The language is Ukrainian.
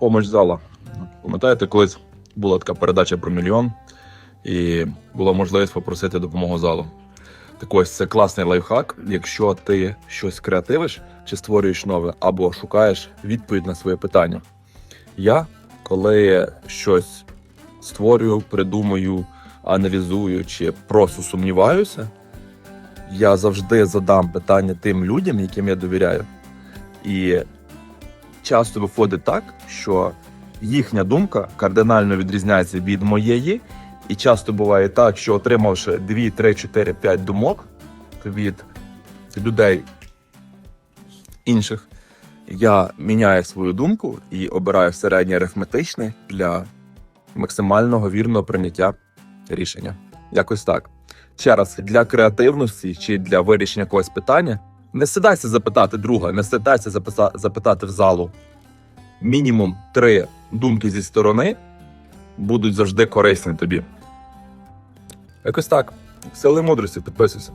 помощь зала. Пам'ятаєте, колись була така передача про мільйон, і була можливість попросити допомогу залу. Так ось це класний лайфхак, якщо ти щось креативиш чи створюєш нове, або шукаєш відповідь на своє питання. Я, коли щось створюю, придумую, аналізую чи просто сумніваюся, я завжди задам питання тим людям, яким я довіряю. І часто виходить так, що їхня думка кардинально відрізняється від моєї, і часто буває так, що отримавши 2, 3, 4, 5 думок від людей інших, я міняю свою думку і обираю середнє арифметичне для максимального вірного прийняття рішення. Якось так. Ще раз, для креативності чи для вирішення якогось питання не сідайся запитати друга, не сідайся запитати в залу. Мінімум три думки зі сторони будуть завжди корисні тобі. Якось так. Сили мудрості, підписуйся.